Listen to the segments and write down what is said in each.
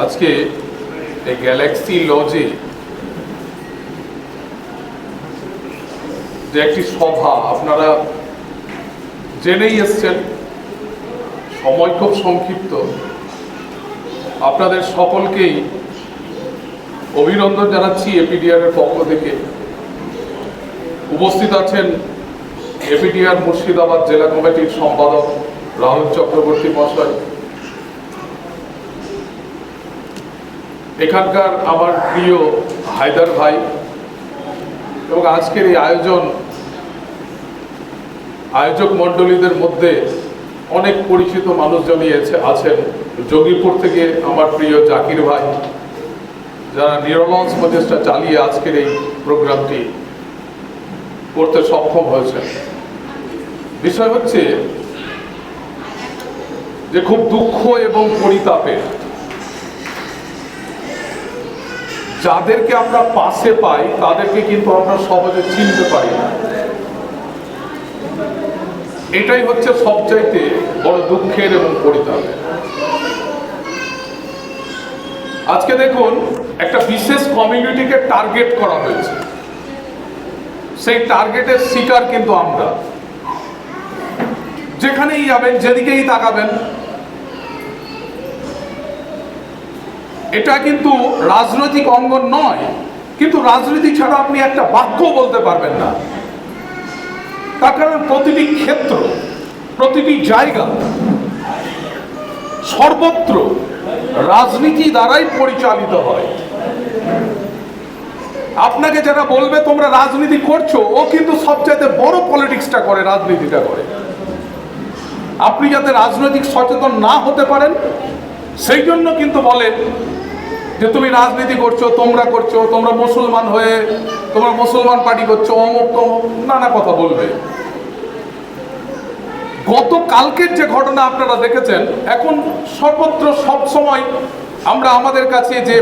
আজকে এই গ্যালাক্সি লজে যে একটি সভা, আপনারা জেনেই এসছেন, সময় খুব সংক্ষিপ্ত। আপনাদের সকলকেই অভিনন্দন জানাচ্ছি এপিডিআর এর পক্ষ থেকে। উপস্থিত আছেন এপিডিআর মুর্শিদাবাদ জেলা কমিটির সম্পাদক রাহুল চক্রবর্তী মহাশয়। এখানকার আমার প্রিয় হায়দার ভাই এবং আজকের এই আয়োজন আয়োজক মণ্ডলীদের মধ্যে অনেক পরিচিত মানুষজনই আছে আছেন। যোগীপুর থেকে আমার প্রিয় জাকির ভাই, যারা নিরলস প্রচেষ্টা চালিয়ে আজকের এই প্রোগ্রামটি করতে সক্ষম হয়েছেন। বিষয় হচ্ছে যে খুব দুঃখ এবং পরিতাপের যাদেরকে আমরা পাশে পাই, তাদেরকে কিন্তু আমরা সহজে চিনতে পারি না। এটাই হচ্ছে সবচাইতে বড় দুঃখের এবং পরিতাপের। আজকে দেখুন, একটা বিশেষ কমিউনিটিকে টার্গেট করা হয়েছে। সেই টার্গেটের শিকার কিন্তু আমরা। যেখানেই যাবেন, যেদিকেই তাকাবেন এটা কিন্তু রাজনৈতিক অঙ্গন নয়, কিন্তু রাজনীতি ছাড়া আপনি একটা বাক্য বলতে পারবেন না। তার কারণ প্রতিটি ক্ষেত্র, প্রতিটি জায়গা, সর্বত্র রাজনীতি দ্বারাই পরিচালিত হয়। আপনাকে যারা বলবে তোমরা রাজনীতি করছ, ও কিন্তু সবচাইতে বড় পলিটিক্সটা করে, রাজনীতিটা করে। আপনি যাতে রাজনৈতিক সচেতন না হতে পারেন সেই জন্য কিন্তু বলেন যে তুমি রাজনীতি করছ, তোমরা করছ, তোমরা মুসলমান হয়ে, তোমরা মুসলমান পার্টি করছ, অমুক নানা কথা বলবে। গত কালকের যে ঘটনা আপনারা দেখেছেন, এখন সর্বত্র সব সময় আমরা আমাদের কাছে যে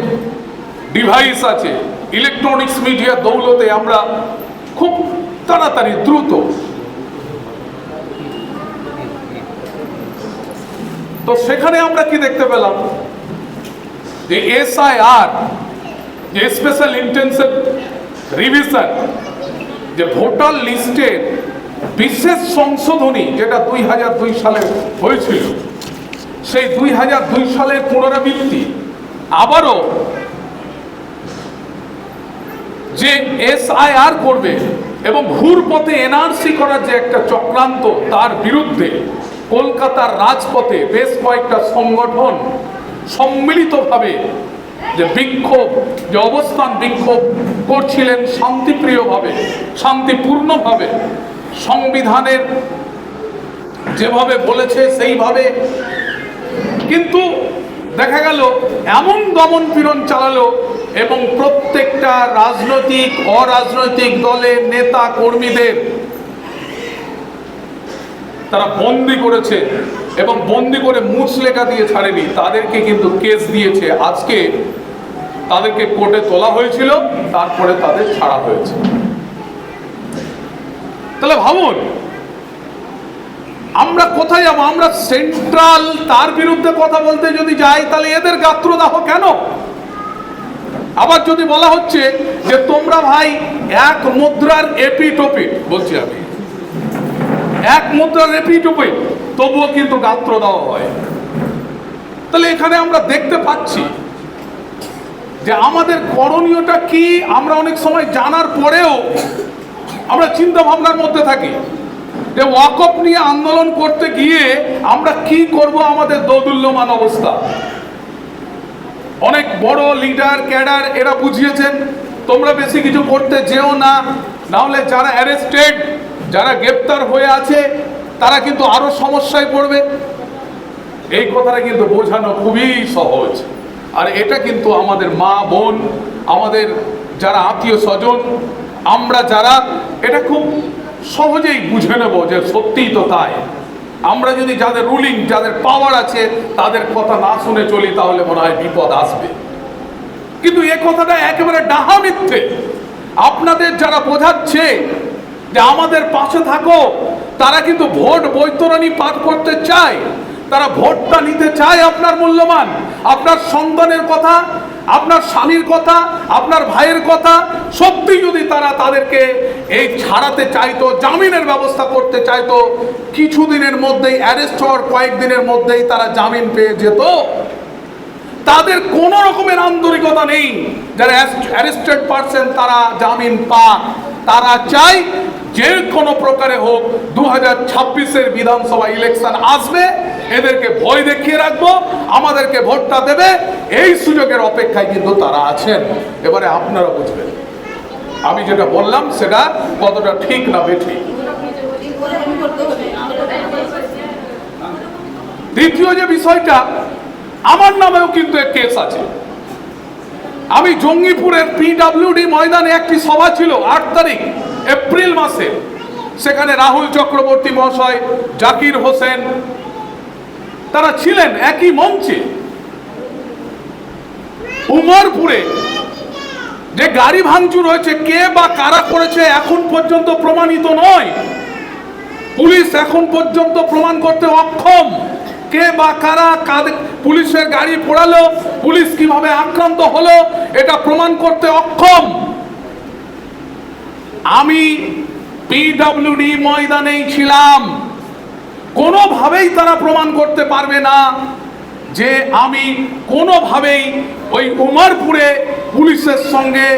ডিভাইস আছে ইলেকট্রনিক্স মিডিয়া দৌলতে আমরা খুব তাড়াতাড়ি দ্রুত তো সেখানে আমরা কি দেখতে পেলাম? যে এসআইআর যে স্পেশাল ইন্টেন্সিভ রিভিশন যে ভোটার লিস্টের বিশেষ সংশোধনী যেটা দুই হাজার দুই সালে হয়েছিল, সেই দুই হাজার দুই সালের পুনরাবৃত্তি আবারও যে এসআইআর করবে এবং ঘুর পথে এনআরসি করার যে একটা চক্রান্ত তার বিরুদ্ধে কলকাতার রাজপথে বেশ কয়েকটা সংগঠন সম্মিলিতভাবে যে বিক্ষোভ, যে অবস্থান বিক্ষোভ করছিলেন শান্তিপ্রিয়ভাবে, শান্তিপূর্ণভাবে। সংবিধানের যেভাবে বলেছে সেইভাবে। কিন্তু দেখা গেল, এমন দমন পীড়ন চালালো এবং প্রত্যেকটা রাজনৈতিক, অরাজনৈতিক দলের নেতা কর্মীদের তারা বন্দি করেছে এবং বন্দি করে মুছ লেখা দিয়ে ছাড়েনি, তাদেরকে কিন্তু কেস দিয়েছে। আজকে তাদেরকে কোর্টে তোলা হয়েছিল, তারপরে তাদের ছাড়া হয়েছে। তাহলে ভাবুন, আমরা কোথায় যাব? আমরা সেন্ট্রাল, তার বিরুদ্ধে কথা বলতে যদি যাই, তাহলে এদের গাত্রদাহ কেন? আবার যদি বলা হচ্ছে যে তোমরা ভাই এক মুদ্রার এপিটোপিট, বলছি আমি এক মুদ্রার এপিটোপিট তবুও কিন্তু গাত্র দেওয়া হয়। তাহলে এখানে আমরা দেখতে পাচ্ছি যে আমাদের করণীয়টা কি, আমরা অনেক সময় জানার পরেও আমরা চিন্তা ভাবনার মধ্যে থাকি যে ওয়াকফ নিয়ে আন্দোলন করতে গিয়ে আমরা কি করব আমাদের দোদুল্যমান অবস্থা। অনেক বড় লিডার ক্যাডার এরা বুঝিয়েছেন, তোমরা বেশি কিছু করতে যেও না না হলে যারা অ্যারেস্টেড যারা গ্রেপ্তার হয়ে আছে, তারা কিন্তু আরও সমস্যায় পড়বে। এই কথাটা কিন্তু বোঝানো খুবই সহজ। আর এটা কিন্তু আমাদের মা, বোন, আমাদের যারা আত্মীয় স্বজন, আমরা যারা, এটা খুব সহজেই বুঝে নেব যে সত্যিই তো তাই। আমরা যদি যাদের রুলিং যাদের পাওয়ার আছে, তাদের কথা না শুনে চলি, তাহলে মনে হয় বিপদ আসবে। কিন্তু এ কথাটা একেবারে ডাহা মিথ্যে। আপনাদের যারা বোঝাচ্ছে যে আমাদের পাশে থাকো, তারা কিন্তু ভোট বৈতরণী পার করতে চায়। তারা ভোটটা নিতে চায় আপনার মূল্যবান। আপনার সন্তানের কথা, আপনার স্বামীর কথা, আপনার ভাইয়ের কথা, সত্যি যদি তারা তাদেরকে এই ছাড়াতে চাইতো, জামিনের ব্যবস্থা করতে চাইতো, কিছুদিনের মধ্যেই অ্যারেস্ট হওয়ার কয়েকদিনের মধ্যেই তারা জামিন পেয়ে যেত। তাদের কোনো রকমের আন্তরিকতা নেই। যারা অ্যারেস্টেড পারসন তারা জামিন পাক। তারা চাই যে কোনো প্রকারে হোক দু হাজার ছাব্বিশের বিধানসভা ইলেকশন আসবে, এদেরকে ভয় দেখিয়ে রাখব, আমাদেরকে ভোটটা দেবে, এই সুযোগের অপেক্ষায় কিন্তু তারা আছেন। এবারে আপনারা বুঝবেন। আমি যেটা বললাম, সেটা কতটা ঠিক না বেঠিক। দ্বিতীয় যে বিষয়টা, আমার নামেও কিন্তু এক কেস আছে। আমি জঙ্গিপুরের পিডাব্লিউডি ময়দানে একটি সভা ছিল আট তারিখ। এপ্রিল মাসে সেখানে রাহুল চক্রবর্তী মহাশয়, জাকির হোসেন, তারা ছিলেন একই মঞ্চে। উমরপুরে যে গাড়ি ভাঙচুর হয়েছে, কে বা কারা করেছে এখন পর্যন্ত প্রমাণিত নয়। পুলিশ এখন পর্যন্ত প্রমাণ করতে অক্ষম। কে বা কারা পুলিশের গাড়ি পোড়ালো, পুলিশ কীভাবে আক্রান্ত হলো, এটা প্রমাণ করতে অক্ষম। আমি পিডব্লিউডি ময়দানেই ছিলাম। কোনোভাবেই তারা প্রমাণ করতে পারবে না যে আমি কোনোভাবেই ওই উমরপুরে পুলিশের সঙ্গে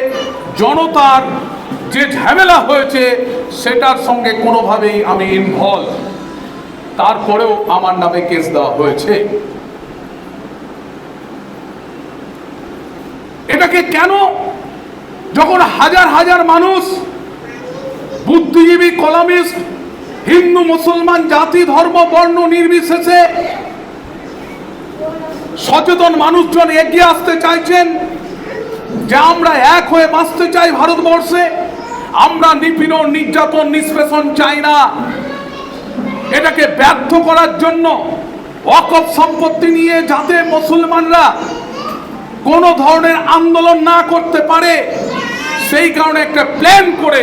জনতার যে ঝামেলা হয়েছে, সেটার সঙ্গে কোনোভাবেই আমি ইনভলভ তারপরেও আমার নামে কেস দেওয়া হয়েছে। এটাকে কেন? যখন হাজার হাজার মানুষ বুদ্ধিজীবী কলামিস্ট, হিন্দু, মুসলমান, জাতি, ধর্ম, বর্ণ, নির্বিশেষে সচেতন মানুষজন এগিয়ে আসতে চাইছেন। যে আমরা এক হয়ে বাঁচতে চাই ভারতবর্ষে। আমরা নিপীড়ন, নির্যাতন, নিষ্পেষণ চাই না। এটাকে ব্যর্থ করার জন্য অকপ সম্পত্তি নিয়ে যাতে মুসলমানরা কোনো ধরনের আন্দোলন না করতে পারে, সেই কারণে একটা প্ল্যান করে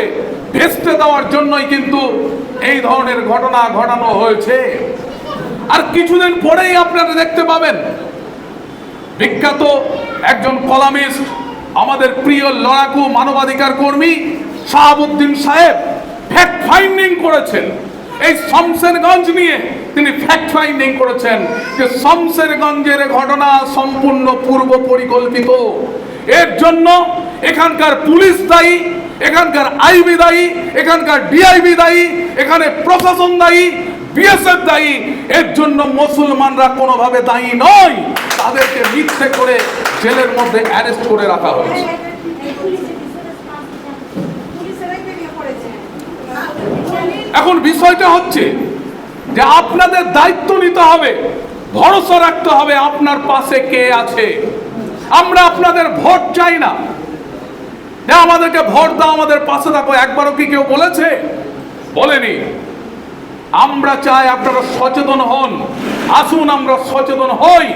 ভেস্তে দেওয়ার জন্যই কিন্তু এই ধরনের ঘটনা ঘটানো হয়েছে। আর কিছুদিন পরেই আপনারা দেখতে পাবেন, বিখ্যাত একজন কলামিস্ট, আমাদের প্রিয় লড়াকু মানবাধিকার কর্মী শাহাবুদ্দিন সাহেব ফ্যাক্ট ফাইন্ডিং করেছেন। এই শমশেরগঞ্জ নিয়ে তিনি ফ্যাক্ট ফাইন্ডিং করেছেন যে শমশেরগঞ্জের ঘটনা সম্পূর্ণ পূর্ব পরিকল্পিত এর জন্য এখানকার পুলিশ দায়ী এখানকার আইবি দায়ী, এখানকার ডিআইবি দায়ী, এখানে প্রশাসন দায়ী, বিএসএফ দায়ী, এর জন্য মুসলমানরা কোনোভাবে দায়ী নয়। তাদেরকে মিথ্যে করে জেলের মধ্যে অ্যারেস্ট করে রাখা হয়েছে। এখন বিষয়টা হচ্ছে যে আপনাদের দায়িত্ব নিতে হবে, ভরসা রাখতে হবে আপনার পাশে কে আছে। আমরা আপনাদের ভোট চাই না। যে আমাদেরকে ভর দাও, আমাদের পাশে থাকো। একবারও কি কেউ বলেছে? বলেনি। আমরা চাই আপনারা সচেতন হন। আসুন, আমরা সচেতন হই।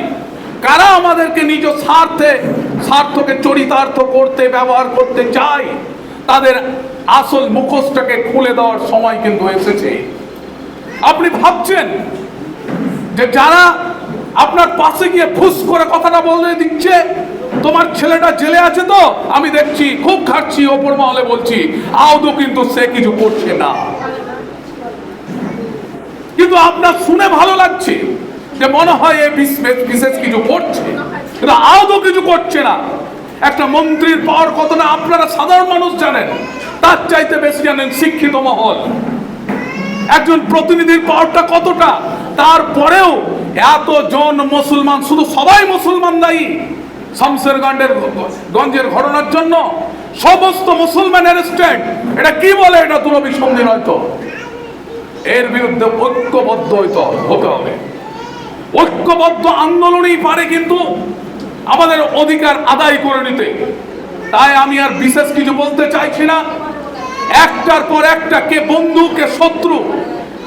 কারা আমাদেরকে নিজ স্বার্থে, স্বার্থকে চরিতার্থ করতে, ব্যবহার করতে চায়, তাদের আসল মুখোশটাকে খুলে দেওয়ার সময় কিন্তু এসেছে। আপনি ভাবছেন যে যারা আপনার পাশে গিয়ে ফুস করে কথাটা বলে দিচ্ছে তোমার ছেলেটা জেলে আছে তো? আমি দেখছি, খুব খাচ্ছি, ওপর মহলে বলছি আদৌ কিন্তু সে কিছু করছে না। কিন্তু আপনার শুনে ভালো লাগছে যে মনে হয় এ বিশেষ বিশেষ কিছু করছে। কিন্তু আদৌ কিছু করছে না। একটা মন্ত্রীর পাওয়ার কতটা আপনারা সাধারণ মানুষ জানেন। তার চাইতে বেশি জানেন শিক্ষিত মহল। একজন প্রতিনিধির পাওয়ারটা কতটা? তারপরেও এতজন মুসলমান, শুধু সবাই মুসলমান দায়ী। শামসেরগঞ্জের গঞ্জের ঘটনার জন্য সমস্ত মুসলমান অ্যারেস্টেড এটা কি বলে? এটা দুরভিসন্ধি নয়তো এর বিরুদ্ধে ঐক্যবদ্ধ হইতে হতে হবে। ঐক্যবদ্ধ আন্দোলনই পারে কিন্তু আমাদের অধিকার আদায় করে নিতে। তাই আমি আর বিশেষ কিছু বলতে চাইছি না। একটার পর একটা কে বন্ধু, কে শত্রু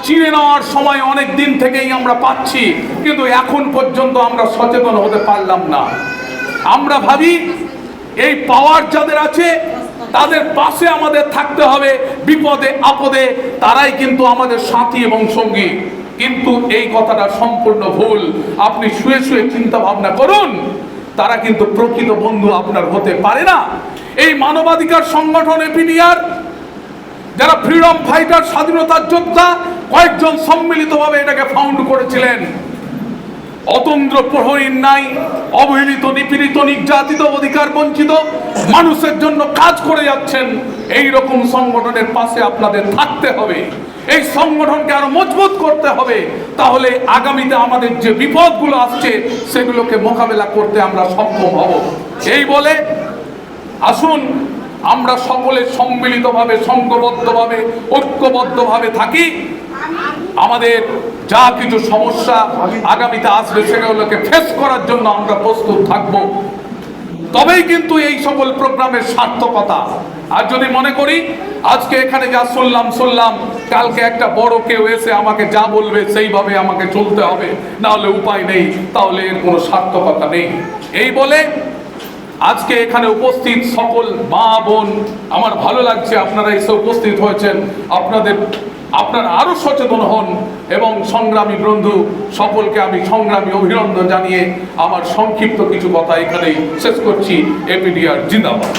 চিনে নেওয়ার সময় অনেক দিন থেকেই আমরা পাচ্ছি, কিন্তু এখন পর্যন্ত আমরা সচেতন হতে পারলাম না। আমরা ভাবি এই পাওয়ার যাদের আছে, তাদের পাশে আমাদের থাকতে হবে, বিপদে, আপদে, তারাই কিন্তু আমাদের সাথী এবং সঙ্গী। কিন্তু এই কথাটা সম্পূর্ণ ভুল। আপনি শুয়ে শুয়ে চিন্তা ভাবনা করুন, তারা কিন্তু প্রকৃত বন্ধু আপনার হতে পারে না। এই মানবাধিকার সংগঠন এপিডিআর যারা ফ্রিডম ফাইটার স্বাধীনতার যোদ্ধা, কয়েকজন সম্মিলিতভাবে এটাকে ফাউন্ড করেছিলেন। অতন্দ্র প্রহরীর নাই অবহেলিত, নিপীড়িত, নির্যাতিত, অধিকার বঞ্চিত মানুষের জন্য কাজ করে যাচ্ছেন এই রকম সংগঠনের পাশে আপনাদের থাকতে হবে। এই সংগঠনকে আরও মজবুত করতে হবে। তাহলে আগামীতে আমাদের যে বিপদগুলো আসছে, সেগুলোকে মোকাবেলা করতে আমরা সক্ষম হব। এই বলে আসুন, আমরা সকলে সম্মিলিতভাবে, সংঘবদ্ধভাবে, ঐক্যবদ্ধভাবে থাকি। আমাদের যা কিছু সমস্যা আগামীতে আসবে সেগুলোকে ফেস করার জন্য আমরা প্রস্তুত থাকব। তবেই কিন্তু এই সকল প্রোগ্রামের সার্থকতা। আর যদি মনে করি, আজকে এখানে যা শুনলাম শুনলাম, কালকে একটা বড় কেউ এসে আমাকে যা বলবে সেইভাবে আমাকে চলতে হবে। না হলে উপায় নেই, তাহলে এর কোনো সার্থকতা নেই। এই বলে আজকে এখানে উপস্থিত সকল মা, বোন, আমার ভালো লাগছে আপনারা এসে উপস্থিত হয়েছেন। আপনাদের আপনারা আরও সচেতন হন এবং সংগ্রামী বন্ধু, সকলকে আমি সংগ্রামী অভিনন্দন জানিয়ে আমার সংক্ষিপ্ত কিছু কথা এখানেই শেষ করছি। এপিডিআর জিন্দাবাদ।